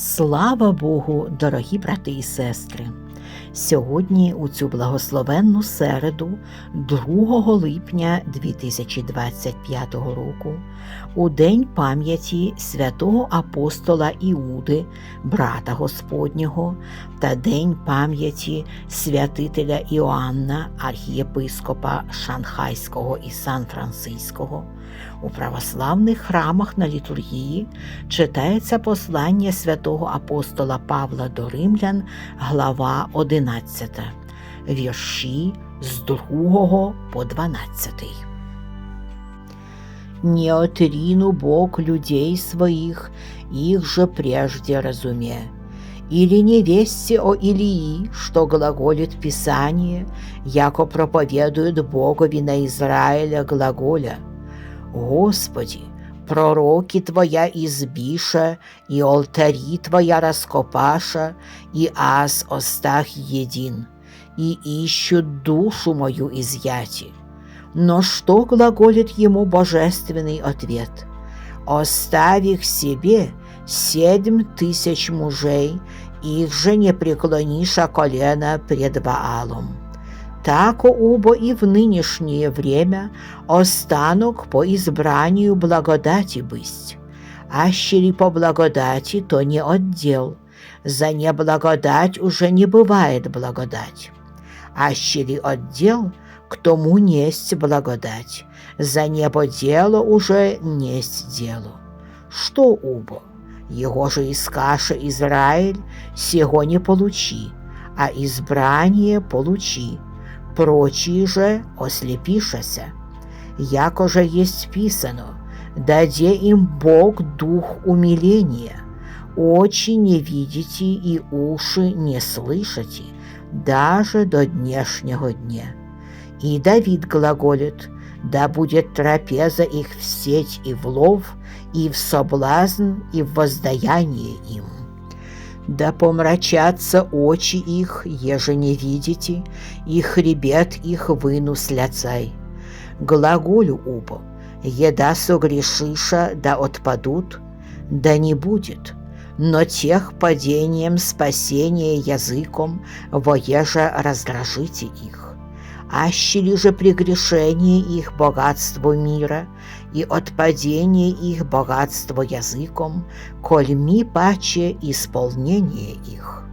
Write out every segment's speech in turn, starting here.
Слава Богу, дорогі брати і сестри! Сьогодні, у цю благословенну середу, 2 липня 2025 року, у день пам'яті святого апостола Іуди, брата Господнього, та день пам'яті святителя Іоанна, архієпископа Шанхайського і Сан-Франциського, у православних храмах на літургії читається послання святого апостола Павла до Римлян, глава 11, вірші з 2 по 12. Не отрину Бог людей своих, их же прежде разуме. Или не весте о Илии, что глаголит Писание, яко проповедует Богови на Израиля глаголя. Господи, пророки Твоя избиша, и алтари Твоя раскопаша, и аз остах един, и ищут душу мою изъяти. Но что глаголит ему божественный ответ? Оставь их себе семь тысяч мужей, их же не преклониша колено пред Ваалом. Тако убо и в нынешнее время останок по избранию благодати бысть. Ащери по благодати, то не отдел. За неблагодать уже не бывает благодать. Ащери отдел, к тому несть благодать. За небо дело уже несть дело. Что убо? Его же искаша Израиль, сего не получи, а избрание получи прочие же ослепишася. Яко же есть писано, даде им Бог дух умиления, очи не видите и уши не слышите, даже до днешнего дня. И Давид глаголит, да будет трапеза их в сеть и в лов, и в соблазн, и в воздаяние им. Да помрачатся очи их, еже не видите, и хребет их выну с ляцай. Глаголю убо, еда согрешиша, да отпадут, да не будет, но тех падением спасения языком, воеже раздражите их. Ащели же прегрешение их богатству мира, и отпадение их богатство языком, коль мі паче ісполнення їх.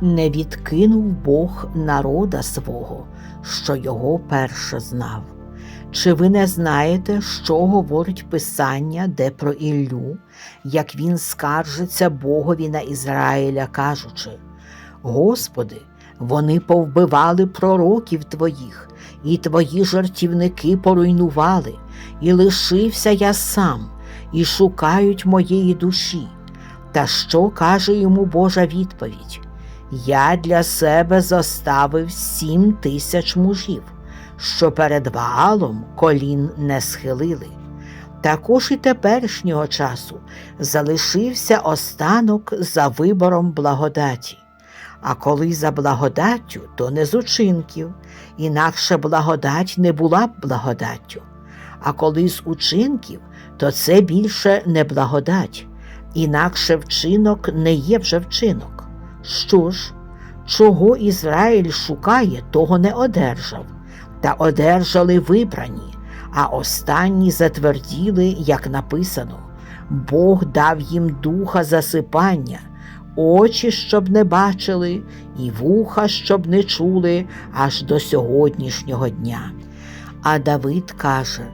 Не відкинув Бог народа свого, що його перше знав. Чи ви не знаєте, що говорить Писання, де про Іллю, як він скаржиться Богові на Ізраїля, кажучи: Господи, вони повбивали пророків Твоїх, і Твої жартівники поруйнували, і лишився я сам, і шукають моєї душі. Та що каже йому Божа відповідь? Я для себе зоставив сім тисяч мужів, що перед Ваалом колін не схилили. Також і теперішнього часу залишився останок за вибором благодаті. А коли за благодаттю, то не з учинків, інакше благодать не була б благодаттю. А коли з учинків, то це більше не благодать, інакше вчинок не є вже вчинок. Що ж, чого Ізраїль шукає, того не одержав, та одержали вибрані, а останні затверділи, як написано, Бог дав їм духа засипання очі, щоб не бачили, і вуха, щоб не чули аж до сьогоднішнього дня. А Давид каже: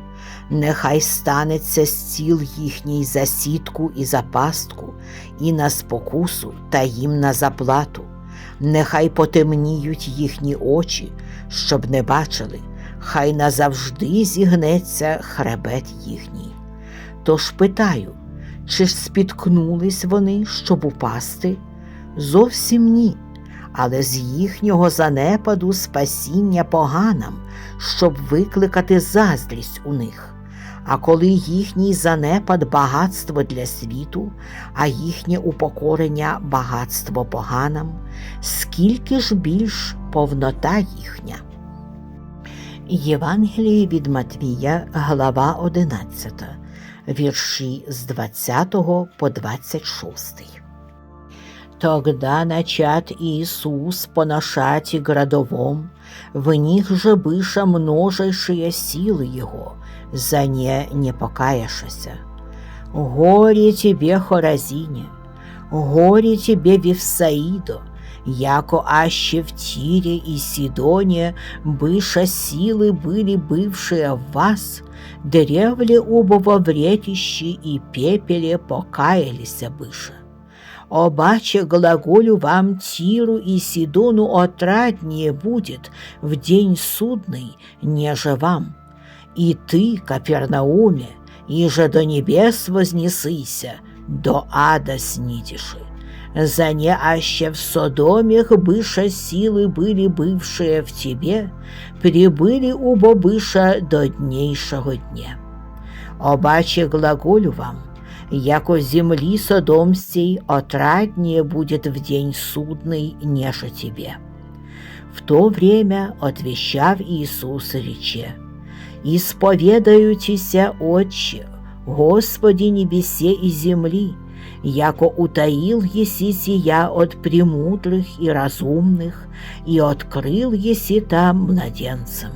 Нехай станеться стіл їхній за сітку і за пастку, і на спокусу та їм на заплату. Нехай потемніють їхні очі, щоб не бачили, хай назавжди зігнеться хребет їхній. Тож питаю, чи ж спіткнулись вони, щоб упасти? Зовсім ні, але з їхнього занепаду спасіння поганам, щоб викликати заздрість у них. А коли їхній занепад багатство для світу, а їхнє упокорення багатство поганам, скільки ж більш повнота їхня? Євангеліє від Матвія, глава 11, вірші з 20 по 26. Тогда начат Иисус поношать градовом, в них же быша множайшие силы Его, за не не покаяшася. Горе тебе, Хоразине, горе тебе, Вифсаидо, яко аще в Тире и Сидоне быша силы были бывшие в вас, древле оба во вретище и пепеле покаялися быша. Обаче глаголю вам Тиру и Сидону отраднее будет в день судный, неже вам. И ты, Капернауме, иже до небес вознесыся, до ада снидиши. За аще в Содомех быша силы были бывшие в тебе, прибыли убо быша до днейшего дня. Обаче глаголю вам, яко земли Содомстей отраднее будет в день судный, неже тебе. В то время отвещав Иисус рече, «Исповедаютися, Отче, Господи небесе и земли, яко утаил еси сия от премудрых и разумных, и открыл еси там младенцам.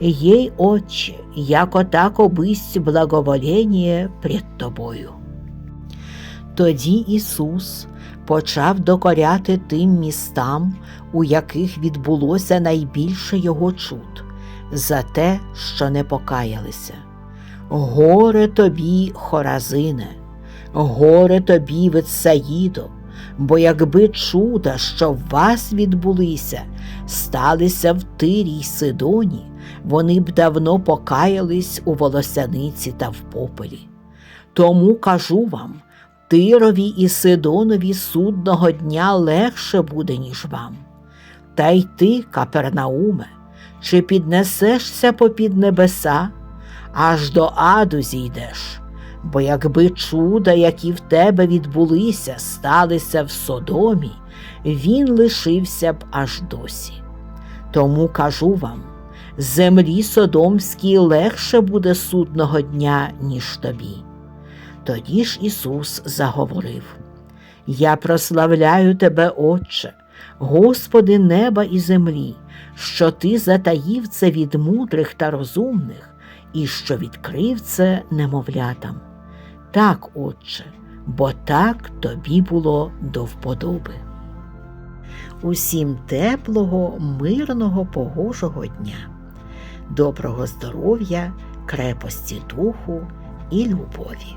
Ей, Отче, яко тако бысть благоволение пред Тобою». Тоді Ісус почав докоряти тим містам, у яких відбулося найбільше його чуд, за те, що не покаялися. Горе тобі, Хоразине, Горе тобі, Витсаїдо, бо якби чуда, що в вас відбулися, сталися в Тирі й Сидоні, вони б давно покаялись у волосяниці та в попелі. Тому кажу вам. Тирові і Сидонові судного дня легше буде, ніж вам. Та й ти, Капернауме, чи піднесешся попід небеса, аж до аду зійдеш, бо якби чуда, які в тебе відбулися, сталися в Содомі, він лишився б аж досі. Тому кажу вам, землі Содомській легше буде судного дня, ніж тобі. Тоді ж Ісус заговорив: Я прославляю Тебе, Отче, Господи неба і землі, що Ти затаїв це від мудрих та розумних, і що відкрив це немовлятам. Так, Отче, бо так тобі було до вподоби. Усім теплого, мирного, погожого дня, доброго здоров'я, крепості духу і любові.